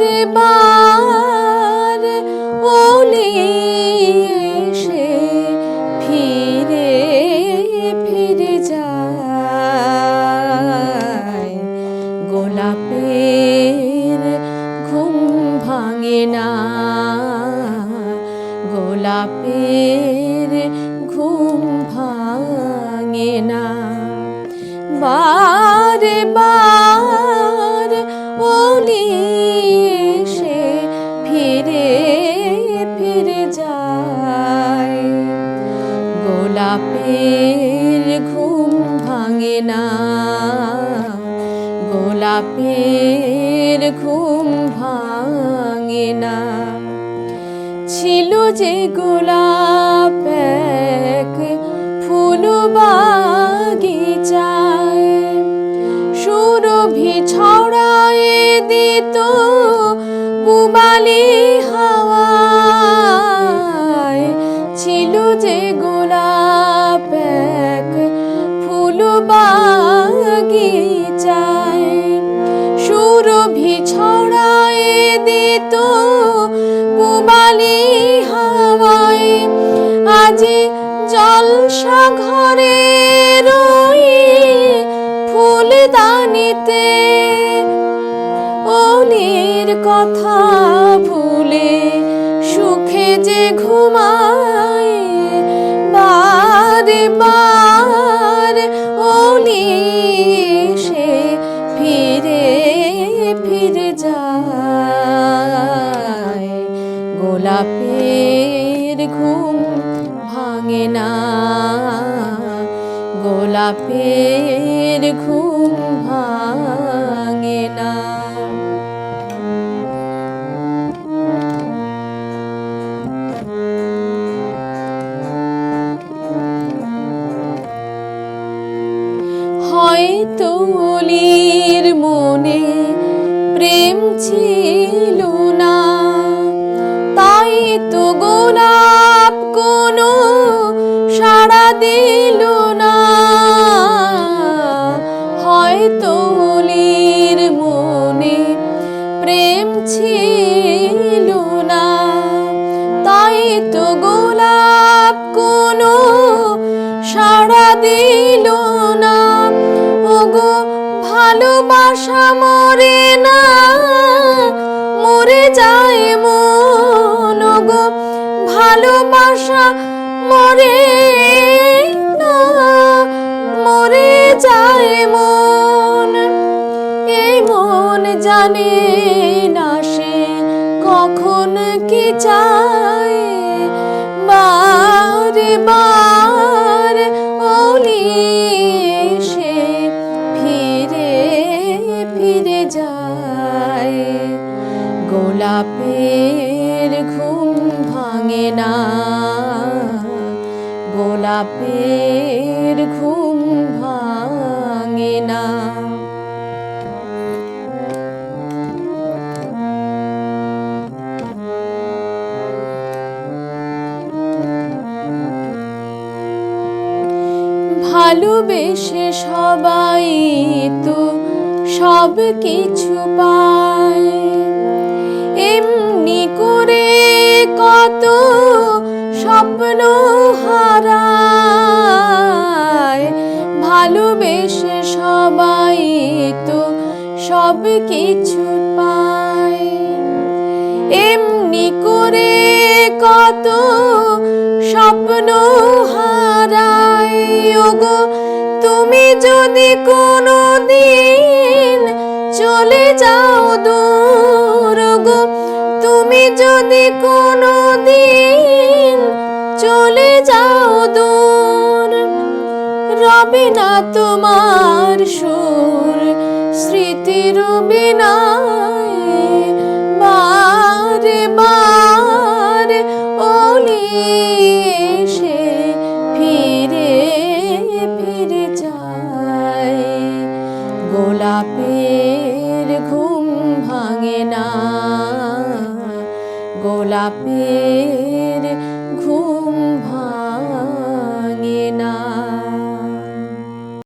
বারে এসে ফিরে ফিরে গোলাপের ঘুম ভাঙে না। গোলাপের ঘুম ভাঙে না। বারে বার গোলাপের ঘুম ভাঙে না। গোলাপের ঘুম ভাঙে না। ছিল যে গোলাপ এক ফুল বাগিচায়, সুরভি ছড়ায় দিত পুবালি হাওয়ায় ছড়ায় দিত পুবালি হাওয়ায়। আজি জলসা ঘরে রই ফুলদানিতে। অলির কথা ভুলে সুখে যে ঘুমায় বারে বার ঘুম ভাঙে না। গোলাপের ঘুম ভাঙে না। হয়তো মনে প্রেম ছিল না, তাই তো গোলাপ হয়তো অলির মনে প্রেম ছিল না। তাই তো গোলাপ কোনো সাড়া দিল না। ওগো, ভালোবাসা মরে না, মরে যায় মন। ওগো, ভালোবাসা মরে চায় বারে বার ওলি সে ফিরে ফিরে যায় গোলাপের ঘুম ভাঙে না। গোলাপের ঘুম ভাঙে না। ভালোবেসে সবাই তো সব কিছু পায়। এমনি করে কত স্বপ্ন হারায়। ভালোবেসে সবাই তো সব কিছু পায়। এমনি করে কত স্বপ্ন হারায়। যদি কোনো দিন চলে যাও দূর গো তুমি যদি কোনো দিন চলে যাও দূর, রবে না তোমার সুর, স্মৃতির বিনায়, বারে বার গোলাপের